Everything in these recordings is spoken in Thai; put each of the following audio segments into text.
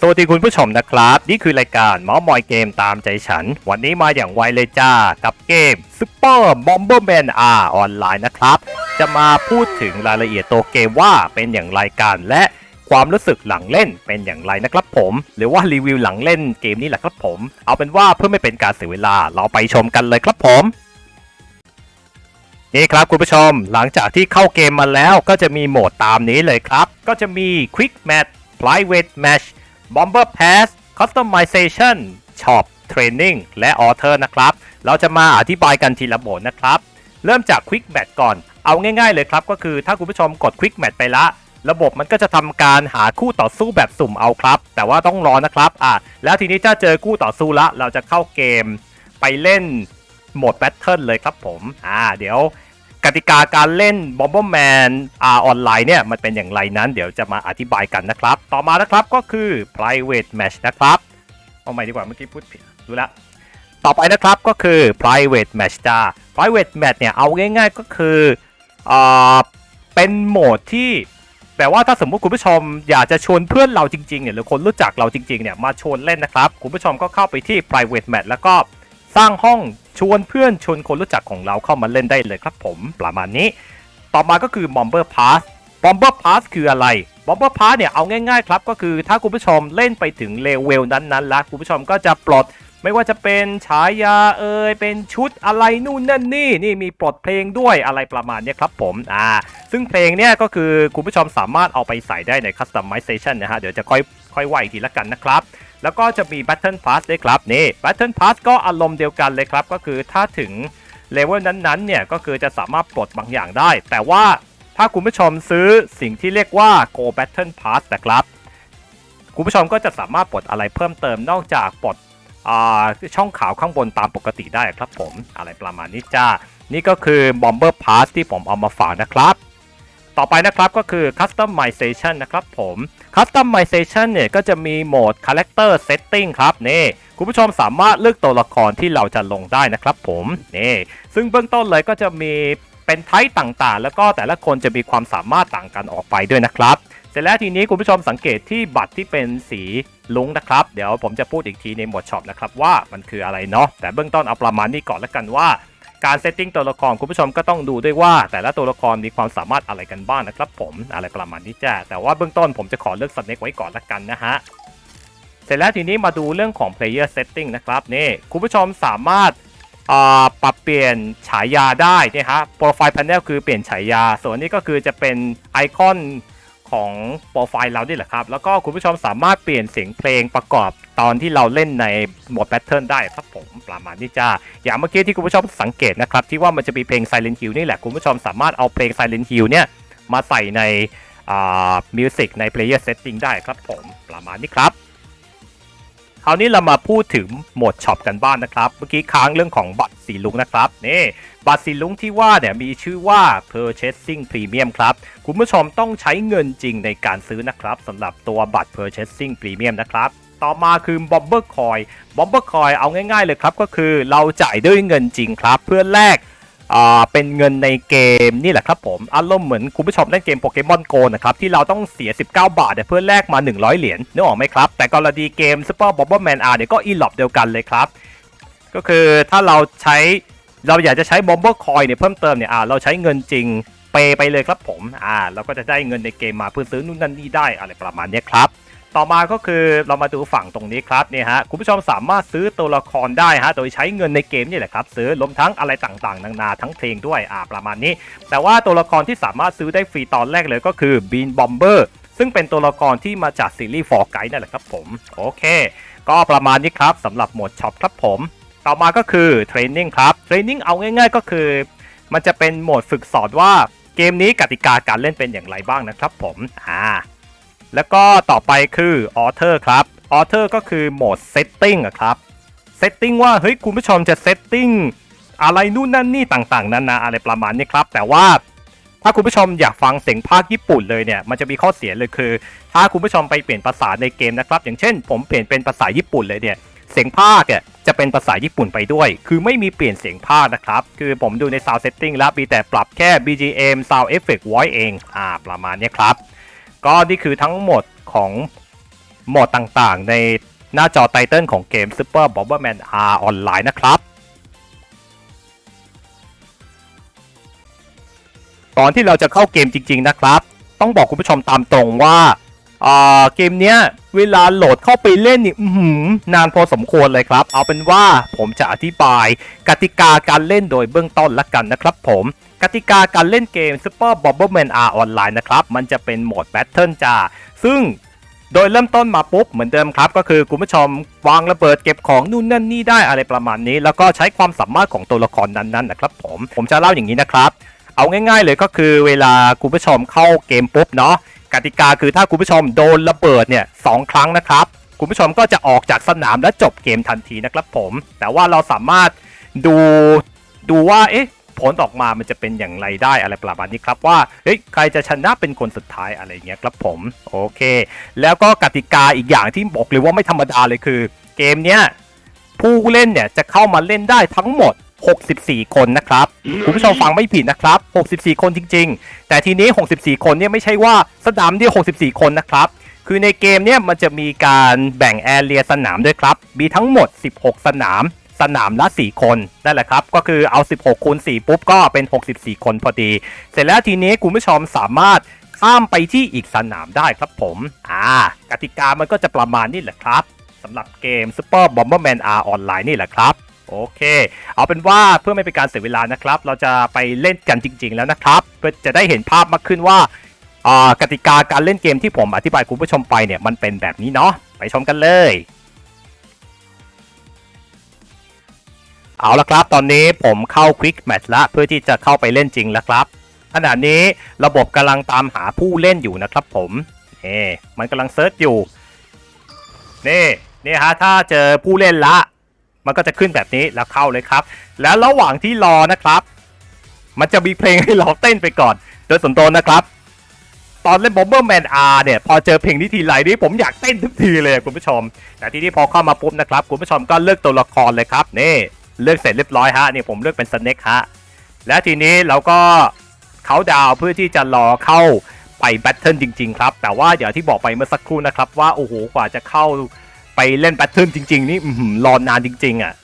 สวัสดีคุณผู้ชมนะครับ นี่คือรายการมาส์มอยเกมตามใจฉัน วันนี้มาอย่างไวเลยจ้า กับเกม Super Bomberman R ออนไลน์นะครับ จะมาพูดถึงรายละเอียดตัวเกมว่าเป็นอย่างไรกันและความรู้สึกหลังเล่นเป็นอย่างไรนะครับผม หรือว่ารีวิวหลังเล่นเกมนี้แหละครับผม เอาเป็นว่าเพื่อไม่เป็นการเสียเวลาเราไปชมกันเลยครับผมนี่ครับคุณผู้ชม หลังจากที่เข้าเกมมาแล้วก็จะมีโหมดตามนี้เลยครับ ก็จะมี Quick Match Private Match Bomber Pass Customization Shop Training และ Author นะครับ เราจะมาอธิบายกันทีละโหมดนะครับ เริ่มจาก Quick Match ก่อน เอาง่ายๆเลยครับ ก็คือถ้าคุณผู้ชมกด Quick Match ไปละ ระบบมันก็จะทำการหาคู่ต่อสู้แบบสุ่มเอาครับ แต่ว่าต้องรอนะครับอะแล้วทีนี้ถ้าเจอคู่ต่อสู้ละ เราจะเข้าเกมไปเล่นโหมดแบทเทิลเลยครับผม อ่า เดี๋ยว กติกาการเล่น Bomberman R ออนไลน์เนี่ยมันเป็นอย่างไรนั้นเดี๋ยวจะมาอธิบายกันนะครับ ต่อมานะครับก็คือ private match นะครับเอาใหม่ดีกว่าเมื่อกี้พูดผิดดูละต่อไปนะครับก็คือ private match จ้า private match เนี่ยเอาง่ายๆก็คืออเป็นโหมดที่แปลว่าถ้าสมมุติคุณผู้ชมอยากจะชวนเพื่อนเราจริงๆเนี่ยหรือคนรู้จักเราจริงๆเนี่ยมาชวนเล่นนะครับ คุณผู้ชมก็เข้าไปที่ private match แล้วก็สร้างห้อง ชวนเพื่อนชวนคนรู้จักของเราเข้ามาเล่นได้เลยครับผมประมาณนี้ ต่อมาก็คือ Bomber Pass Bomber Pass คืออะไร Bomber Pass เนี่ยเอาง่ายๆครับก็คือถ้าคุณผู้ชมเล่นไปถึงเลเวลนั้นๆแล้วคุณผู้ชมก็จะปลดไม่ว่าจะเป็นฉายาเอ่ยเป็นชุดอะไรนู่นนั่นนี่นี่มีปลดเพลงด้วยอะไรประมาณนี้ครับผมอ่าซึ่งเพลงเนี่ยก็คือคุณผู้ชมสามารถเอาไปใส่ได้ใน Customization นะฮะเดี๋ยวจะค่อยค่อยว่าอีกทีละกันนะครับ แล้วก็จะมี Battle Pass ด้วยครับนี่ Battle Pass ก็อารมณ์เดียวกันเลยครับ ก็คือถ้าถึงเลเวลนั้นๆเนี่ยก็คือจะสามารถปลดบางอย่างได้ แต่ว่าถ้าคุณผู้ชมซื้อสิ่งที่เรียกว่า Go Battle Pass นะครับ คุณผู้ชมก็จะสามารถปลดอะไรเพิ่มเติมนอกจากปลดช่องขาวข้างบนตามปกติได้ครับผมอะไรประมาณนี้จ้า นี่ก็คือ Bomber Pass ที่ผมเอามาฝากนะครับ ต่อไปนะครับก็คือ Customization นะครับผม Customization เนี่ยก็จะมีโหมด Character Setting ครับนี่คุณผู้ชมสามารถเลือกตัวละครที่เราจะลงได้นะครับผมนี่ซึ่งเบื้องต้นเลยก็จะมีเป็นไทป์ต่างๆ แล้วก็แต่ละคนจะมีความสามารถต่างกันออกไปด้วยนะครับ เสร็จแล้วทีนี้คุณผู้ชมสังเกตที่บัตรที่เป็นสีลุงนะครับ เดี๋ยวผมจะพูดอีกทีในหมวดช็อปนะครับว่ามันคืออะไรเนาะแต่เบื้องต้นเอาประมาณนี้ก่อนแล้วกันว่า การเซตติ้งตัวละครคุณผู้ชมก็ต้องดูด้วยว่า แต่ละตัวละครมีความสามารถอะไรกันบ้างนะครับผมอะไรประมาณนี้จ้ะแต่ว่าเบื้องต้นผมจะขอเลือกสเน็กไว้ก่อนละกันนะฮะเสร็จแล้วทีนี้มาดูเรื่องของ player setting นะครับนี่คุณผู้ชมสามารถอ่าปรับเปลี่ยนฉายาได้นี่ฮะ profile panel คือเปลี่ยนฉายา ส่วนนี้ก็คือจะเป็นไอคอน ของโปรไฟล์เรานี่แหละครับ แล้วก็คุณผู้ชมสามารถเปลี่ยนเสียงเพลงประกอบตอนที่เราเล่นในโหมดแพทเทิร์นได้ครับผมประมาณนี้จ้าอย่างเมื่อกี้ที่คุณผู้ชมสังเกตนะครับ ที่ว่ามันจะมีเพลง Silent Hill นี่แหละ คุณผู้ชมสามารถเอาเพลง Silent Hill เนี่ยมาใส่ในมิวสิกใน player setting ได้ครับผมประมาณนี้ครับ ราวนี้เรามาพูดถึงโหมดช็อปกันบ้างนนะครับ เมื่อกี้ค้างเรื่องของบัตรสีลุงนะครับนี่บัตรสีลุงที่ว่าเนี่ยมีชื่อว่า purchasing premium ครับ คุณผู้ชมต้องใช้เงินจริงในการซื้อนะครับสำหรับตัวบัตร purchasing premium นะครับต่อมาคือ bomber coin bomber coin เอาง่ายๆเลยครับ ก็คือเราจ่ายด้วยเงินจริงครับ เพื่อแลก อ่าเป็นเงินในเกมนี่แหละครับผมอารมณ์เหมือนคุณผู้ชมเล่นเกมโปเกมอนโกนะครับที่เราต้องเสีย 19 บาทเนี่ยเพื่อแลกมา 100 เหรียญนึกออกไหมครับ แต่กรณีเกม Super Bomberman R เนี่ยก็อีหลอบเดียวกันเลยครับ ก็คือถ้าเราใช้เราอยากจะใช้ Bomber Coin เนี่ยเพิ่มเติมเนี่ยอ่าเราใช้เงินจริงเปไปเลยครับผมอ่าเราก็จะได้เงินในเกมมาเพื่อซื้อนู่นนั่นนี่ได้อะไรประมาณนี้ครับ ต่อมาก็คือเรามาดูฝั่งตรงนี้ครับเนี่ยฮะคุณผู้ชมสามารถซื้อตัวละครได้ฮะโดยใช้เงินในเกมนี่แหละครับซื้อรวมทั้งอะไรต่างๆ นานาทั้งเพลงด้วยอ่าประมาณนี้ แต่ว่าตัวละครที่สามารถซื้อได้ฟรีตอนแรกเลยก็คือ Bean Bomber ซึ่งเป็นตัวละครที่มาจากซีรีส์ For Guide นั่นแหละครับผมโอเค ก็ประมาณนี้ครับสำหรับโหมดช็อปครับผม ต่อมาก็คือเทรนนิ่งครับเทรนนิ่งเอาง่ายๆ ก็คือ มันจะเป็นโหมดฝึกสอนว่าเกมนี้กติกาการเล่นเป็นอย่างไรบ้างนะครับผมอ่า แล้วก็ต่อไปคือ Author ครับ Author ก็คือโหมด Setting ครับ Setting ว่าเฮ้ยคุณผู้ชมจะ Setting อะไรนู่นนั่นนี่ต่างๆนานาอะไรประมาณนี้ครับ แต่ว่าถ้าคุณผู้ชมอยากฟังเสียงภาคญี่ปุ่นเลยเนี่ย มันจะมีข้อเสียเลยคือ ถ้าคุณผู้ชมไปเปลี่ยนภาษาในเกมนะครับ อย่างเช่น ผมเปลี่ยนเป็นภาษาญี่ปุ่นเลยเนี่ย เสียงภาคเนี่ยจะเป็นภาษาญี่ปุ่นไปด้วย คือไม่มีเปลี่ยนเสียงภาคนะครับ คือผมดูใน Sound Setting แล้วมีแต่ปรับแค่ BGM Sound Effect Voice เอง อ่า ประมาณนี้ครับ ก็นี่คือทั้งหมดของโหมดต่างๆ ในหน้าจอไตเติลของเกม Super Bomberman R Online นะครับก่อนที่เราจะเข้าเกมจริง ๆ นะครับ ต้องบอกคุณผู้ชมตามตรงว่าอ่าเกมเนี้ย เวลาโหลดเข้าไปเล่นนี่นานพอสมควรเลยครับ เอาเป็นว่าผมจะอธิบาย กติกาการเล่นโดยเบื้องต้นละกันนะครับผมกติกาการเล่นเกม Super Bomberman R Online นะครับ มันจะเป็นโหมด Battle จ้า ซึ่งโดยเริ่มต้นมาปุ๊บ เหมือนเดิมครับ ก็คือคุณผู้ชมวางระเบิดเก็บของนู่นนั่นนี่ได้อะไรประมาณนี้ แล้วก็ใช้ความสามารถของตัวละครนั้นๆนะครับผมผมจะเล่าอย่างนี้นะครับ เอาง่าย ๆ เลยก็คือเวลาคุณผู้ชมเข้าเกมปุ๊บเนาะ กติกาคือถ้าคุณผู้ชมโดนระเบิดเนี่ยสองครั้งนะครับ คุณผู้ชมก็จะออกจากสนามและจบเกมทันทีนะครับผม แต่ว่าเราสามารถดูดูว่าเอ๊ะผลออกมามันจะเป็นอย่างไรได้อะไรประมาณนี้ครับว่าเฮ้ยใครจะชนะเป็นคนสุดท้ายอะไรเงี้ยครับผมโอเค แล้วก็กติกาอีกอย่างที่บอกเลยว่าไม่ธรรมดาเลยคือ เกมเนี้ยผู้เล่นเนี่ยจะเข้ามาเล่นได้ทั้งหมด 64 คนนะครับคุณผู้ชมฟังไม่ผิดนะครับ 64 คนจริง ๆ แต่ทีนี้ 64 คนเนี่ยไม่ใช่ว่าสนามเดียว 64 คนนะครับคือในเกมเนี่ยมันจะมีการแบ่งแอเรียสนามด้วยครับ มีทั้งหมด 16 สนาม สนามละ 4 คนนั่นแหละครับ ก็คือเอา 16 คูณ 4 ปุ๊บก็เป็น 64 คนพอดี เสร็จแล้วทีนี้คุณผู้ชมสามารถข้ามไปที่อีกสนามได้ครับผม อ่ากติกามันก็จะประมาณนี้แหละครับสำหรับเกม Super Bomberman R Online นี่แหละครับ โอเค เอาเป็นว่าเพื่อไม่เป็นการเสียเวลานะครับ เราจะไปเล่นกันจริง ๆ แล้วนะครับ เพื่อจะได้เห็นภาพมากขึ้นว่าากติกาการเล่นเกมที่ผมอธิบายคุณผู้ชมไปเนี่ยมันเป็นแบบนี้เนาะไปชมกันเลย เอาละครับ ตอนนี้ผมเข้า Quick Match ละเพื่อที่จะเข้าไปเล่นจริงแล้วครับขณะนี้ระบบกำลังตามหาผู้เล่นอยู่นะครับ ผมนี่มันกำลังเซิร์ชอยู่นี่นี่ฮะถ้าเจอผู้เล่นละ มันก็จะขึ้นแบบนี้แล้วเข้าเลยครับ แล้วระหว่างที่รอนะครับ มันจะมีเพลงให้เราเต้นไปก่อน โดยส่วนตัวนะครับ ตอนเล่น Bomberman R เนี่ยพอเจอเพลงนี้ทีไรนี่ผมอยากเต้นทุกทีเลยคุณผู้ชม แต่ทีนี้พอเข้ามาปุ๊บนะครับคุณผู้ชมก็เลือกตัวละครเลยครับนี่เลือกเสร็จเรียบร้อยฮะนี่ผมเลือกเป็นสเน็กฮะแล้วทีนี้เราก็เขาดาวเพื่อที่จะรอเข้าไปแบทเทิลจริง ๆ ครับ แต่ว่าอย่างที่บอกไปเมื่อสักครู่นะครับว่าโอ้โหกว่าจะเข้า ไปเล่นแบทเทิลจริง ๆ นี่รอนานจริง ๆ อะ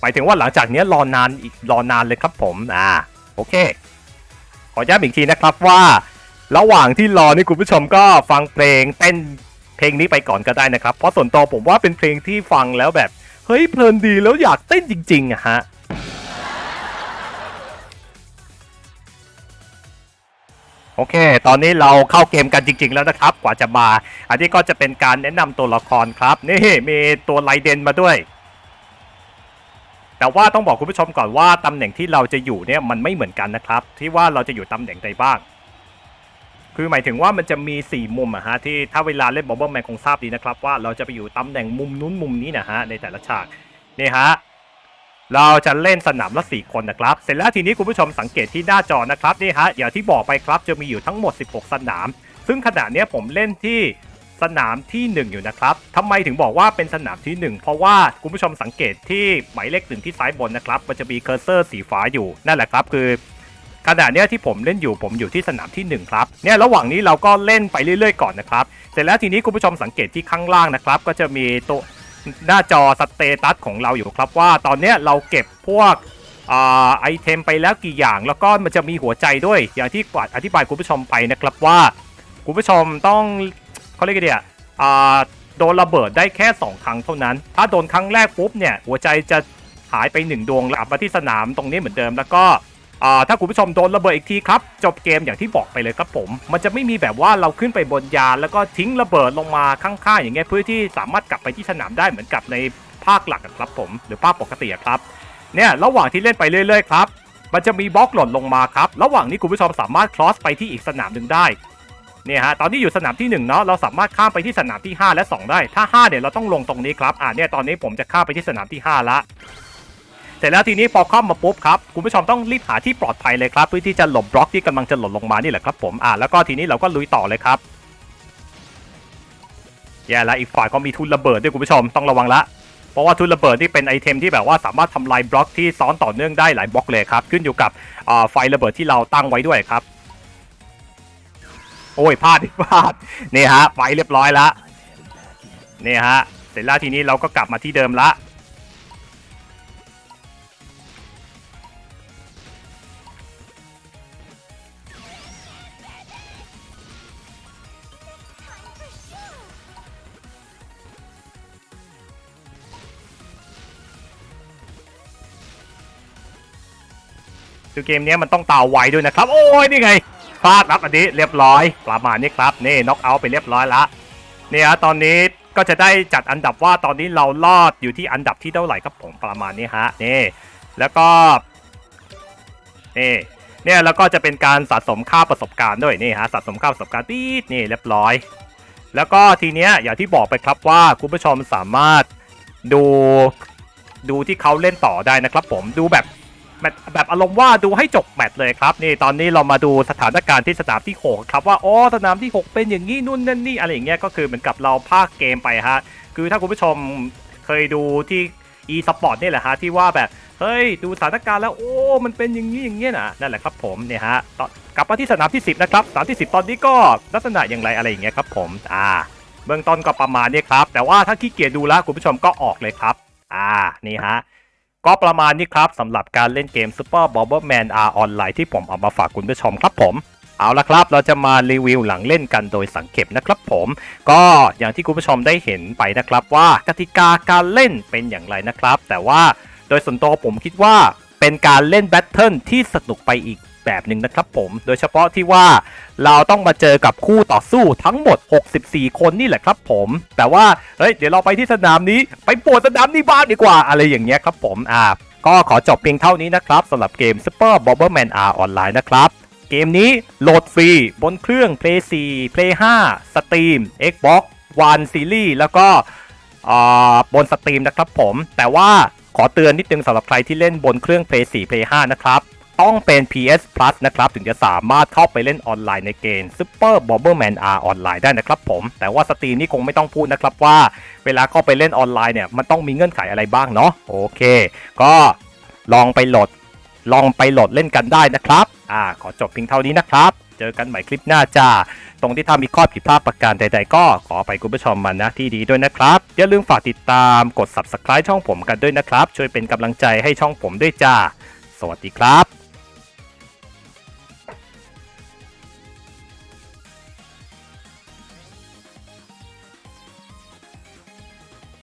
หมายถึงว่าหลังจากเนี้ยรอนานอีกรอนานเลยครับผมอ่าโอเค ขอย้ำอีกทีนะครับว่า ระหว่างที่รอนี่คุณผู้ชมก็ฟังเพลงเต้นเพลงนี้ไปก่อนก็ได้นะครับ เพราะส่วนตัวผมว่าเป็นเพลงที่ฟังแล้วแบบ เฮ้ยเพลินดีแล้วอยากเต้นจริงๆอะฮะ โอเค ตอนนี้เราเข้าเกมกันจริง ๆ แล้วนะครับ กว่าจะมา อันนี้ก็จะเป็นการแนะนำตัวละครครับ นี่มีตัวไลเดนมาด้วย แต่ว่าต้องบอกคุณผู้ชมก่อนว่าตำแหน่งที่เราจะอยู่เนี่ยมันไม่เหมือนกันนะครับ ที่ว่าเราจะอยู่ตำแหน่งใดบ้าง คือหมายถึงว่ามันจะมี 4 มุมอะฮะที่ถ้าเวลาเล่นบอมเบอร์แมนคงทราบดีนะครับว่าเราจะไปอยู่ตำแหน่งมุมนู้นมุมนี้นะฮะในแต่ละฉากนี่ฮะ เราจะเล่นสนามละ 4 คนนะครับ เสร็จแล้วทีนี้คุณผู้ชมสังเกตที่หน้าจอนะครับนี่ฮะอย่างที่บอกไปครับจะมีอยู่ทั้งหมด 16 สนาม ซึ่งขณะนี้ผมเล่นที่สนามที่ 1 อยู่นะครับทำไมถึงบอกว่าเป็นสนามที่ 1 เพราะว่าคุณผู้ชมสังเกตที่หมายเลขหนึ่งที่ซ้ายบนนะครับมันจะมีเคอร์เซอร์สีฟ้าอยู่นั่นแหละครับคือขณะนี้ที่ผมเล่นอยู่ผมอยู่ที่สนามที่ 1 ครับเนี่ยระหว่างนี้เราก็เล่นไปเรื่อยๆก่อนนะครับ เสร็จแล้วทีนี้คุณผู้ชมสังเกตที่ข้างล่างนะครับ ก็จะมีตัว หน้าจอสเตตัสของเราอยู่ครับว่าตอนนี้เราเก็บพวกอไอเทมไปแล้วกี่อย่าง แล้วก็มันจะมีหัวใจด้วย อย่างที่อธิบายคุณผู้ชมไปนะครับว่า คุณผู้ชมต้องเขาเรียกกันเดียอ่าโดนระเบิดได้แค่ 2 ครั้งเท่านั้น ถ้าโดนครั้งแรกปุ๊บเนี่ยหัวใจจะหายไป 1 ดวงแล้วกลับมาที่สนามตรงนี้เหมือนเดิมแล้วก็ ถ้าคุณผู้ชมโดนระเบิดอีกทีครับ จบเกมอย่างที่บอกไปเลยครับผม มันจะไม่มีแบบว่าเราขึ้นไปบนยานแล้วก็ทิ้งระเบิดลงมาข้างๆอย่างเงี้ยเพื่อที่สามารถกลับไปที่สนามได้เหมือนกับในภาคหลักครับผม หรือภาคปกติครับเนี่ยระหว่างที่เล่นไปเรื่อยๆครับมันจะมีบล็อกหล่นลงมาครับ ระหว่างนี้คุณผู้ชมสามารถคลอสไปที่อีกสนามหนึ่งได้เนี่ยฮะตอนนี้อยู่สนามที่1เนาะเราสามารถข้ามไปที่สนามที่ 5 และ 2 ได้ ถ้า 5 เนี่ยเราต้องลงตรงนี้ครับอ่าเนี่ยตอนนี้ผมจะข้ามไปที่สนามที่ 5 ละ เสร็จแล้วทีนี้พอเข้ามาปุ๊บครับคุณผู้ชมต้องรีบหาที่ปลอดภัยเลยครับเพื่อที่จะหลบบล็อกที่กำลังจะหล่นลงมานี่แหละครับผมอ่าแล้วก็ทีนี้เราก็ลุยต่อเลยครับแย่แล้วอีกฝ่ายก็มีทุนระเบิดด้วยคุณผู้ชมต้องระวังละเพราะว่าทุนระเบิดนี่เป็นไอเทมที่แบบว่าสามารถทำลายบล็อกที่ซ้อนต่อเนื่องได้หลายบล็อกเลยครับขึ้นอยู่กับไฟระเบิดที่เราตั้งไว้ด้วยครับ โอ้ยพลาดพลาดนี่ฮะไฟเรียบร้อยละนี่ฮะเสร็จแล้วทีนี้เราก็กลับมาที่เดิมละ คือเกมนี้มันต้องตาไวด้วยนะครับ โอ้ยนี่ไงพลาดรับอันนี้เรียบร้อย ประมาณนี้ครับ นี่น็อกเอาท์ไปเรียบร้อยละเนี่ยตอนนี้ก็จะได้จัดอันดับว่าตอนนี้เราลอดอยู่ที่อันดับที่เท่าไหร่ครับผมประมาณนี้ฮะนี่แล้วก็นี่เนี่ยแล้วก็จะเป็นการสะสมค่าประสบการณ์ด้วยนี่ฮะสะสมค่าประสบการณ์ปี๊ดนี่เรียบร้อย แล้วก็ทีเนี้ยอย่างที่บอกไปครับว่าคุณผู้ชมสามารถดูดูที่เขาเล่นต่อได้นะครับผมดูแบบ แมตช์แบบอารมณ์ว่าดูให้จบแมตช์เลยครับนี่ตอนนี้เรามาดูสถานการณ์ที่สนามที่6ครับว่าอ๋อสนามที่ 6 เป็นอย่างนี้นู่นนั่นนี่อะไรอย่างเงี้ยก็คือเหมือนกับเราพากย์เกมไปฮะคือถ้าคุณผู้ชมเคยดูที่ e sport นี่แหละฮะที่ว่าแบบเฮ้ยดูสถานการณ์แล้วโอ้มันเป็นอย่างนี้อย่างเงี้ยนะนั่นแหละครับผมเนี่ยฮะกลับมาที่สนามที่ 10 นะครับสนามที่ 10 ตอนนี้ก็ลักษณะอย่างไรอะไรอย่างเงี้ยครับผมอ่าเบื้องต้นก็ประมาณนี้ครับแต่ว่าถ้าขี้เกียจดูแล้วคุณผู้ชมก็ออกเลยครับ อ่านี่ฮะ ก็ประมาณนี้ครับสำหรับการเล่นเกม Super b o b b e r m a n R Online ที่ผมเอามาฝากคุณผู้ชมครับผม เอาละครับ เราจะมารีวิวหลังเล่นกันโดยสังเกตนะครับผม ก็อย่างที่คุณผู้ชมได้เห็นไปนะครับว่ากติกาการเล่นเป็นอย่างไรนะครับ แต่ว่าโดยส่วนตัวผมคิดว่า เป็นการเล่นแบทเทิลที่สนุกไปอีกแบบหนึ่งนะครับผมโดยเฉพาะที่ว่าเราต้องมาเจอกับคู่ต่อสู้ทั้งหมด 64 คนนี่แหละครับผม แต่ว่าเฮ้ยเดี๋ยวเราไปที่สนามนี้ไปปวดสนามนี้บ้างดีกว่าอะไรอย่างเงี้ยครับผมอ่าก็ขอจบเพียงเท่านี้นะครับสำหรับเกม Super Bomberman R Online นะครับ เกมนี้โหลดฟรี บนเครื่อง Play 4 Play 5 Steam Xbox One Series แล้วก็อ่าบน Steam นะครับผมแต่ว่า อเตือนนิดนึงสำหรับใครที่เล่นบนเครื่อง Play 4 Play 5 นะครับ ต้องเป็น PS Plus นะครับ ถึงจะสามารถเข้าไปเล่นออนไลน์ในเกม Super Bomberman R ออนไลน์ได้นะครับผม แต่ว่าสตรีมนี่คงไม่ต้องพูดนะครับว่า เวลาเข้าไปเล่นออนไลน์เนี่ย มันต้องมีเงื่อนไขอะไรบ้างเนาะโอเค ก็ลองไปโหลดลองไปโหลดเล่นกันได้นะครับ อ่า ขอจบเพียงเท่านี้นะครับ เจอกันใหม่คลิปหน้าจ้า ตรงที่ถ้ามีข้อผิดพลาดประการใด ๆ ก็ขอไปคุณผู้ชมมานะที่ดีด้วยนะครับ อย่าลืมฝากติดตามกด subscribe ช่องผมกันด้วยนะครับ ช่วยเป็นกำลังใจให้ช่องผมด้วยจ้า สวัสดีครับ